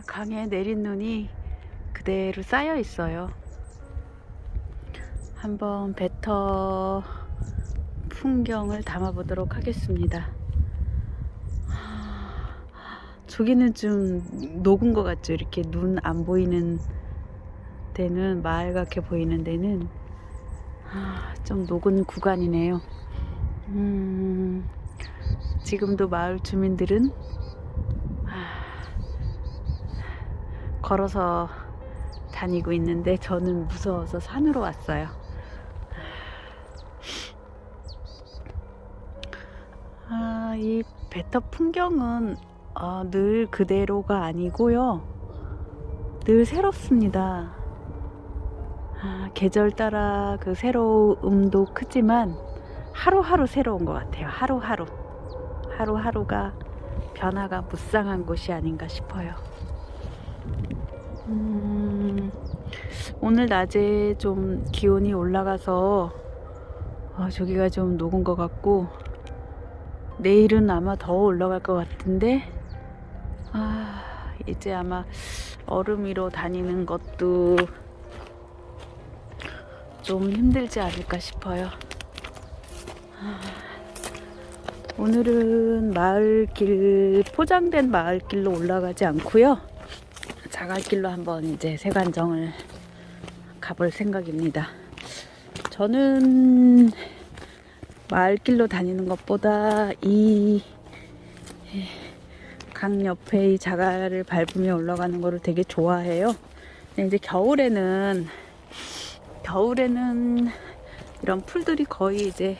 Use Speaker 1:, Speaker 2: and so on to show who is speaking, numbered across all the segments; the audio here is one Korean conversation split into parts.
Speaker 1: 아, 강에 내린 눈이 그대로 쌓여 있어요. 한번 베터 풍경을 담아보도록 하겠습니다. 하, 저기는 좀 녹은 것 같죠? 이렇게 눈 안 보이는 데는 마을 같게 보이는 데는 아, 좀 녹은 구간이네요. 음, 지금도 마을 주민들은 아, 걸어서 다니고 있는데 저는 무서워서 산으로 왔어요. 아, 이 베터 풍경은 어, 늘 그대로가 아니고요. 늘 새롭습니다. 아, 계절 따라 그 새로움도 크지만 하루하루 새로운 것 같아요. 하루하루. 하루하루가 변화가 무쌍한 곳이 아닌가 싶어요. 음, 오늘 낮에 좀 기온이 올라가서 어, 저기가 좀 녹은 것 같고 내일은 아마 더 올라갈 것 같은데 아 이제 아마 얼음 위로 다니는 것도 좀 힘들지 않을까 싶어요. 아, 오늘은 마을길 포장된 마을길로 올라가지 않고요. 자갈길로 한번 이제 세관정을 가볼 생각입니다. 저는 마을길로 다니는 것보다 이 강 옆에 이 자갈을 밟으며 올라가는 거를 되게 좋아해요. 이제 겨울에는 겨울에는 이런 풀들이 거의 이제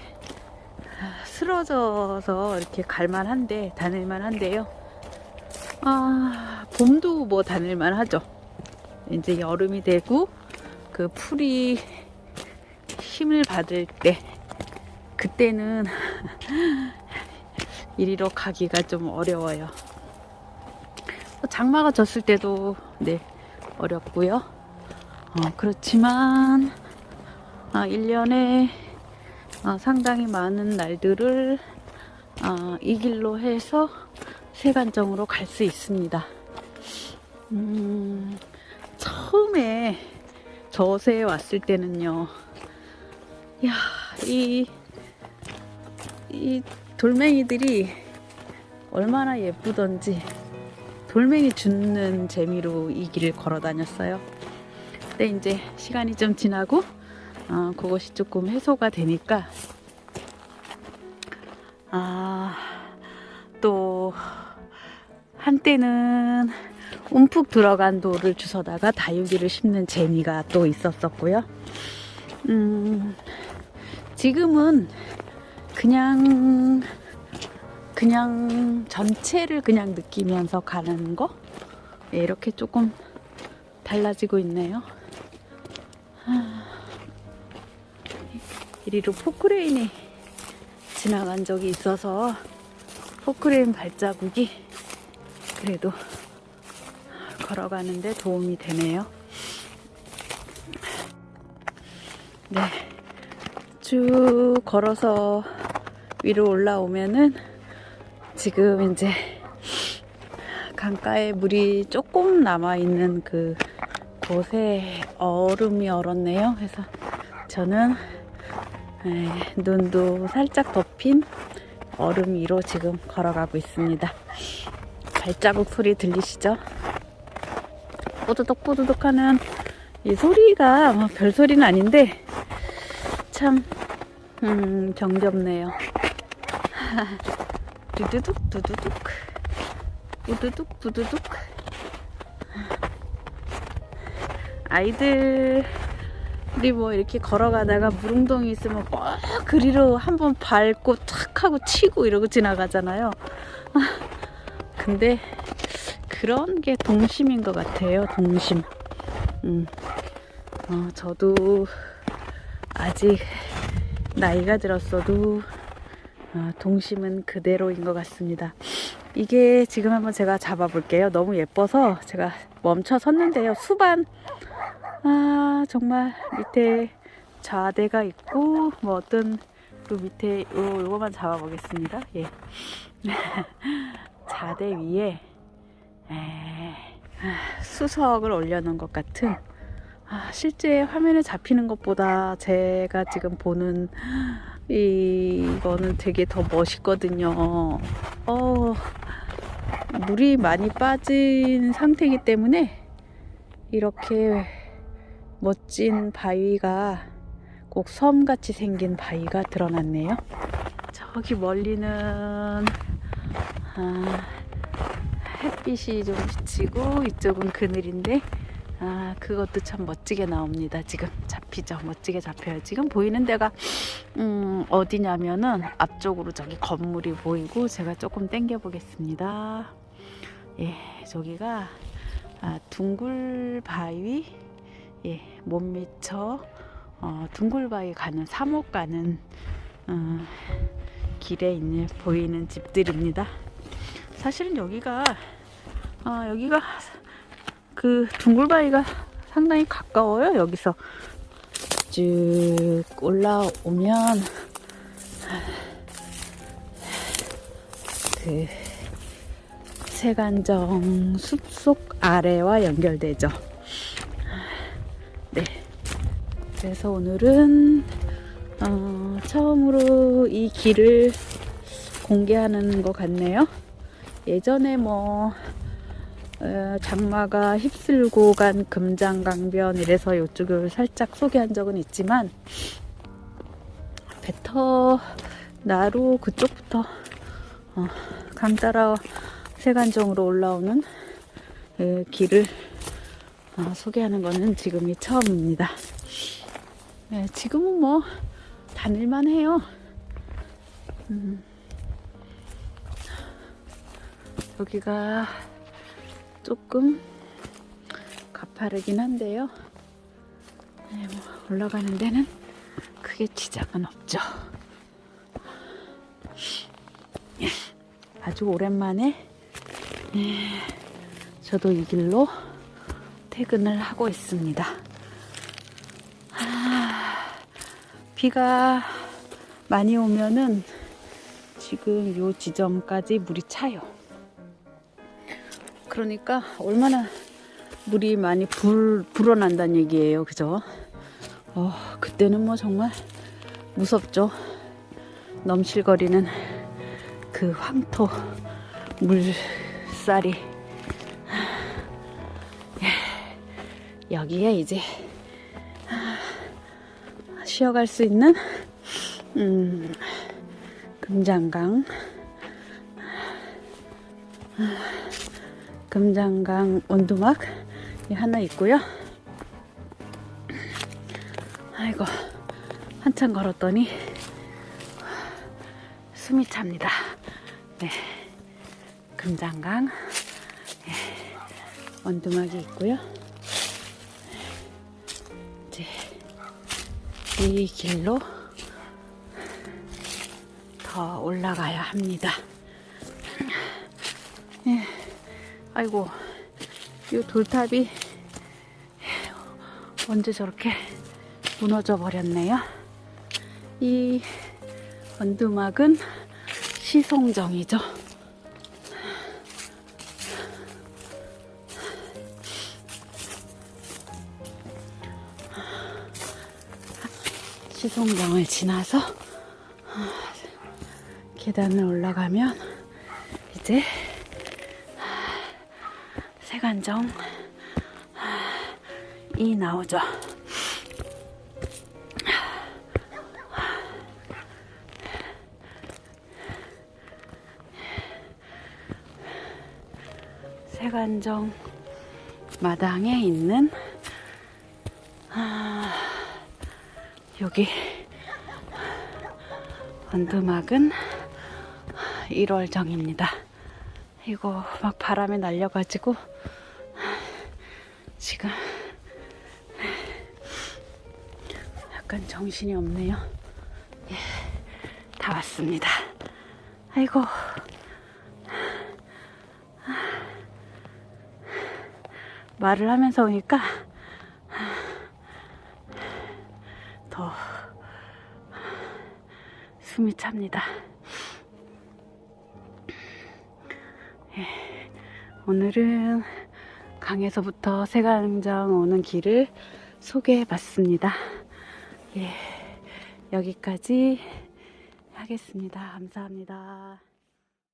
Speaker 1: 쓰러져서 이렇게 갈만한데 다닐만한데요. 아 봄도 뭐 다닐만 하죠. 이제 여름이 되고 그 풀이 힘을 받을 때 그때는 이리로 가기가 좀 어려워요. 뭐 장마가 졌을 때도 네 어렵고요. 어, 그렇지만 아, 1년에 어, 상당히 많은 날들을 어, 이 길로 해서 세관정으로 갈 수 있습니다. 음, 처음에 저세에 왔을 때는요, 야, 이, 이 돌멩이들이 얼마나 예쁘던지 돌멩이 줍는 재미로 이 길을 걸어 다녔어요. 근데 이제 시간이 좀 지나고 어, 그것이 조금 해소가 되니까 아, 또 한때는 움푹 들어간 돌을 주워다가 다육이를 심는 재미가 또 있었었고요. 음, 지금은 그냥 그냥 전체를 그냥 느끼면서 가는 거 예, 이렇게 조금 달라지고 있네요. 아, 이리로 포크레인이 지나간 적이 있어서 포크레인 발자국이 그래도 걸어가는데 도움이 되네요. 네. 쭉 걸어서 위로 올라오면은 지금 이제 강가에 물이 조금 남아 있는 그 곳에 얼음이 얼었네요. 그래서 저는 에, 눈도 살짝 덮인 얼음 위로 지금 걸어가고 있습니다. 발자국 소리 들리시죠? 뽀드득 뽀드득 하는 이 소리가 뭐 별 소리는 아닌데 참 음, 정겹네요. 두두둑 두두둑 우두둑 두두둑 아이들이 뭐 이렇게 걸어가다가 물웅덩이 있으면 꼭 그리로 한번 밟고 탁 하고 치고 이러고 지나가잖아요. 근데 그런 게 동심인 것 같아요. 동심. 음. 어, 저도 아직 나이가 들었어도 어, 동심은 그대로인 것 같습니다. 이게 지금 한번 제가 잡아볼게요. 너무 예뻐서 제가 멈춰 섰는데요. 수반 아 정말 밑에 좌대가 있고 뭐 어떤 그 밑에 요, 요거만 잡아보겠습니다. 예. 자대 위에 수석을 올려놓은 것 같은 아, 실제 화면에 잡히는 것보다 제가 지금 보는 이거는 되게 더 멋있거든요. 어, 물이 많이 빠진 상태이기 때문에 이렇게 멋진 바위가 꼭 섬같이 생긴 바위가 드러났네요. 저기 멀리는 아, 햇빛이 좀 비치고 이쪽은 그늘인데 아 그것도 참 멋지게 나옵니다. 지금 잡히죠. 멋지게 잡혀요. 지금 보이는 데가 음, 어디냐면은 앞쪽으로 저기 건물이 보이고 제가 조금 당겨 보겠습니다. 예, 저기가 아, 둥글 바위 예, 못 미쳐 어, 둥글바위 가는 삼옥 가는 어, 길에 있는 보이는 집들입니다. 사실은 여기가 아, 여기가 그 둥글바위가 상당히 가까워요. 여기서 쭉 올라오면 그 세간정 숲속 아래와 연결되죠. 네. 그래서 오늘은 어, 처음으로 이 길을 공개하는 것 같네요. 예전에 뭐 어, 장마가 휩쓸고 간 금장강변 이래서 이쪽을 살짝 소개한 적은 있지만 배터 나루 그쪽부터 어, 강 따라 세간정으로 올라오는 그 길을 어, 소개하는 거는 지금이 처음입니다. 네, 지금은 뭐 다닐만 해요. 음, 여기가 조금 가파르긴 한데요. 네, 뭐 올라가는 데는 크게 지장은 없죠. 아주 오랜만에 네, 저도 이 길로 퇴근을 하고 있습니다. 아, 비가 많이 오면은 지금 요 지점까지 물이 차요. 그러니까 얼마나 물이 많이 불, 불어난다는 얘기예요. 그죠? 어, 그때는 뭐 정말 무섭죠. 넘실거리는 그 황토 물살이. 예, 여기에 이제 쉬어갈 수 있는 음, 금장강 금장강 원두막이 하나 있고요. 아이고 한참 걸었더니 숨이 찹니다. 네, 금장강 네, 원두막이 있고요. 이제 이 길로 더 올라가야 합니다. 예. 아이고, 이 돌탑이 언제 저렇게 무너져 버렸네요. 이 원두막은 시송정이죠. 시송정을 지나서 계단을 올라가면 이제 세간정 이 나오죠. 세간정 마당에 있는 아, 여기 원두막은 1월정입니다. 이거 막 바람에 날려가지고 지금 약간 정신이 없네요. 예, 다 왔습니다. 아이고. 말을 하면서 오니까 더 숨이 찹니다. 예, 오늘은 강에서부터 세강장 오는 길을 소개해 봤습니다. 예, 여기까지 하겠습니다. 감사합니다.